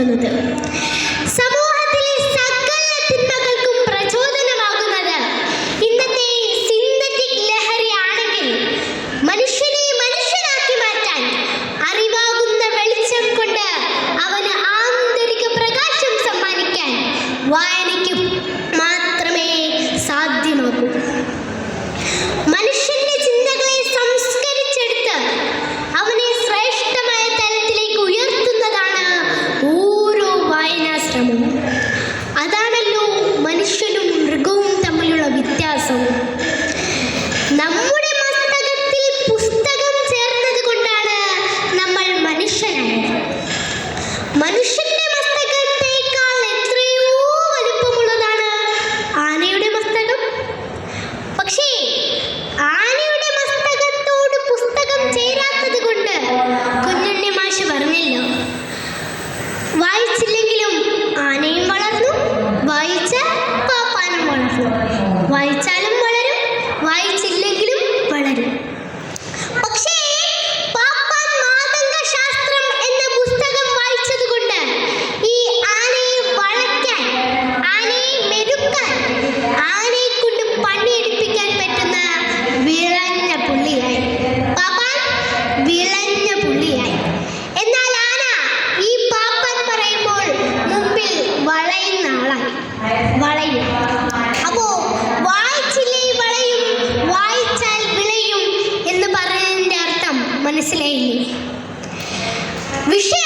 ঘটানোতে Ви ще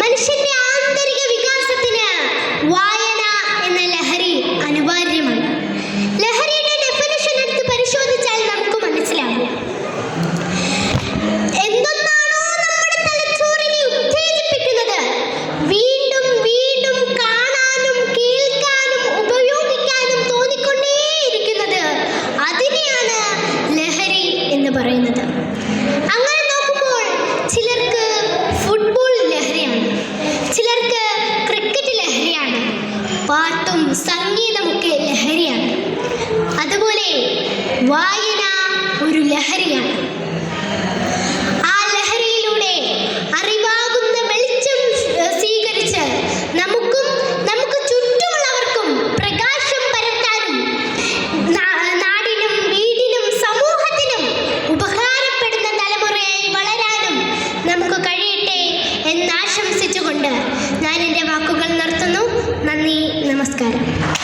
മനുഷ്യന്റെ ആന്തരിക വികാസത്തിന് വായന എന്ന ലഹരി അനിവാര്യമാണ്. ലഹരിയുടെ ഡെഫിനിഷൻ എടുത്ത് പരിശോധിച്ചാൽ നമുക്ക് മനസ്സിലാകും എന്തൊന്നാണോ നമ്മുടെ തലച്ചോറിനെ ഉത്തേജിപ്പിക്കുന്നത്? വീണ്ടും பாட்டும் சங்கீத നമസ്കാരം